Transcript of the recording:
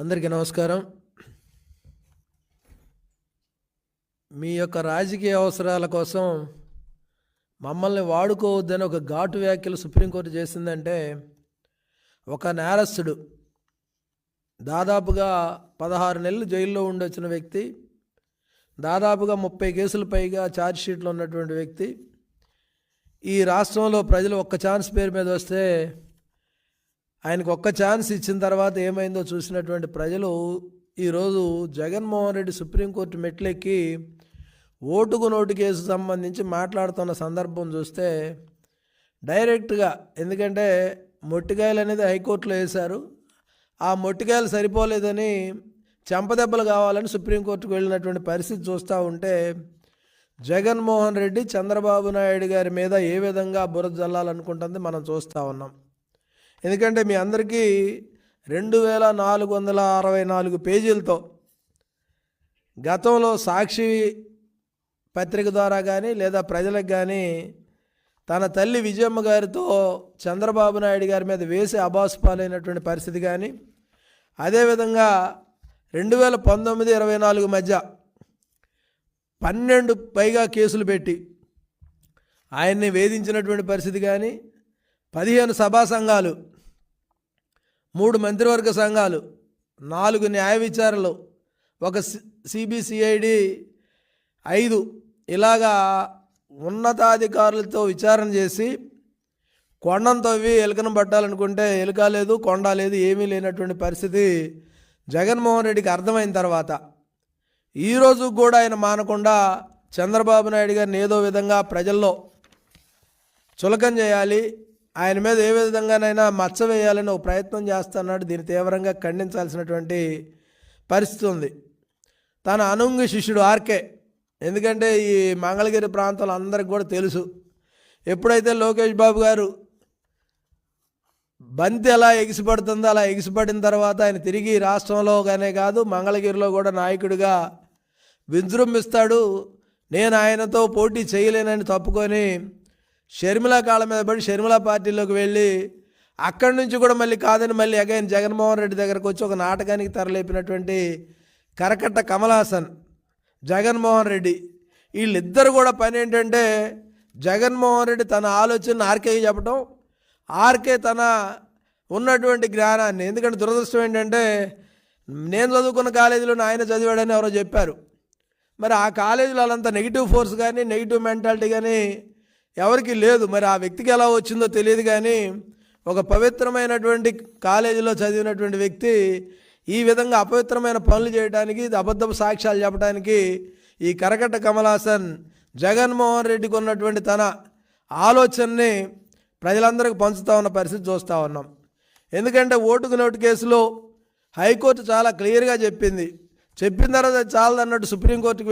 అందరికీ నమస్కారం. మీ యొక్క రాజకీయ అవసరాల కోసం మమ్మల్ని వాడుకోవద్దని ఒక ఘాటు వ్యాఖ్యలు సుప్రీంకోర్టు చేసిందంటే ఒక నేరస్తుడు దాదాపుగా పదహారు నెలలు జైల్లో ఉండొచ్చిన వ్యక్తి దాదాపుగా ముప్పై కేసుల పైగా ఛార్జ్షీట్లో ఉన్నటువంటి వ్యక్తి. ఈ రాష్ట్రంలో ప్రజలు ఒక్క ఛాన్స్ పేరు మీద వస్తే ఆయనకు ఒక్క ఛాన్స్ ఇచ్చిన తర్వాత ఏమైందో చూసినటువంటి ప్రజలు ఈరోజు జగన్మోహన్ రెడ్డి సుప్రీంకోర్టు మెట్లెక్కి ఓటుకు నోటు కేసు సంబంధించి మాట్లాడుతున్న సందర్భం చూస్తే డైరెక్ట్గా ఎందుకంటే మొట్టికాయలు అనేది హైకోర్టులో వేశారు. ఆ మొట్టికాయలు సరిపోలేదని చెంపదెబ్బలు కావాలని సుప్రీంకోర్టుకు వెళ్ళినటువంటి పరిస్థితి చూస్తూ ఉంటే జగన్మోహన్ రెడ్డి చంద్రబాబు నాయుడు గారి మీద ఏ విధంగా బురద జల్లాలనుకుంటుంది మనం చూస్తూ ఉన్నాం. ఎందుకంటే మీ అందరికీ రెండు వేల నాలుగు వందల అరవై నాలుగు పేజీలతో గతంలో సాక్షి పత్రిక ద్వారా కానీ లేదా ప్రజలకు కానీ తన తల్లి విజయమ్మ గారితో చంద్రబాబు నాయుడు గారి మీద వేసి అబాసు పాలైనటువంటి పరిస్థితి కానీ అదేవిధంగా రెండు వేల పంతొమ్మిది ఇరవై నాలుగు మధ్య పన్నెండు పైగా కేసులు పెట్టి ఆయన్ని వేధించినటువంటి పరిస్థితి కానీ పదిహేను సభా సంఘాలు మూడు మంత్రివర్గ సంఘాలు నాలుగు న్యాయ విచారణలు ఒక సిబిసిఐడి ఐదు ఇలాగా ఉన్నతాధికారులతో విచారణ చేసి కొండను తవ్వి ఎలుకను పట్టాలనుకుంటే ఎలుక లేదు కొండ లేదు ఏమీ లేనటువంటి పరిస్థితి జగన్మోహన్ రెడ్డికి అర్థమైన తర్వాత. ఈరోజు కూడా ఆయన మానకుండా చంద్రబాబు నాయుడు గారిని ఏదో విధంగా ప్రజల్లో చులకం చేయాలి ఆయన మీద ఏ విధంగానైనా మచ్చ వేయాలని ఒక ప్రయత్నం చేస్తున్నాడు దీన్ని తీవ్రంగా ఖండించాల్సినటువంటి పరిస్థితి ఉంది. తన అనుంగి శిష్యుడు ఆర్కే. ఎందుకంటే ఈ మంగళగిరి ప్రాంతంలో అందరికి కూడా తెలుసు. ఎప్పుడైతే లోకేష్ బాబు గారు బంతి ఎలా ఎగిసిపడుతుందో అలా ఎగిసిపడిన తర్వాత ఆయన తిరిగి రాష్ట్రంలోగానే కాదు మంగళగిరిలో కూడా నాయకుడిగా విజృంభిస్తాడు. నేను ఆయనతో పోటీ చేయలేనని తప్పుకొని షర్మిల కాళ్ళ మీద పడి షర్మిల పార్టీలోకి వెళ్ళి అక్కడి నుంచి కూడా మళ్ళీ కాదని మళ్ళీ అగైన్ జగన్మోహన్ రెడ్డి దగ్గరకు వచ్చి ఒక నాటకానికి తరలేపినటువంటి కరకట్ట కమల్ హాసన్ జగన్మోహన్ రెడ్డి. వీళ్ళిద్దరు కూడా పని ఏంటంటే జగన్మోహన్ రెడ్డి తన ఆలోచన ఆర్కేకి చెప్పడం ఆర్కే తన ఉన్నటువంటి జ్ఞానాన్ని. ఎందుకంటే దురదృష్టం ఏంటంటే నేను చదువుకున్న కాలేజీలో ఆయన చదివాడని ఎవరో చెప్పారు. మరి ఆ కాలేజీలో వాళ్ళంతా నెగిటివ్ ఫోర్స్ కానీ నెగిటివ్ మెంటాలిటీ కానీ ఎవరికి లేదు. మరి ఆ వ్యక్తికి ఎలా వచ్చిందో తెలియదు కానీ ఒక పవిత్రమైనటువంటి కాలేజీలో చదివినటువంటి వ్యక్తి ఈ విధంగా అపవిత్రమైన పనులు చేయడానికి అబద్ధపు సాక్ష్యాలు చెప్పడానికి ఈ కరకట్ట కమల్ హాసన్ జగన్మోహన్ రెడ్డికి ఉన్నటువంటి తన ఆలోచనని ప్రజలందరికీ పంచుతా ఉన్న పరిస్థితి చూస్తూ ఉన్నాం. ఎందుకంటే ఓటుకు నోటు కేసులో హైకోర్టు చాలా క్లియర్గా చెప్పింది. చెప్పిన తర్వాత చాలదన్నట్టు సుప్రీంకోర్టుకి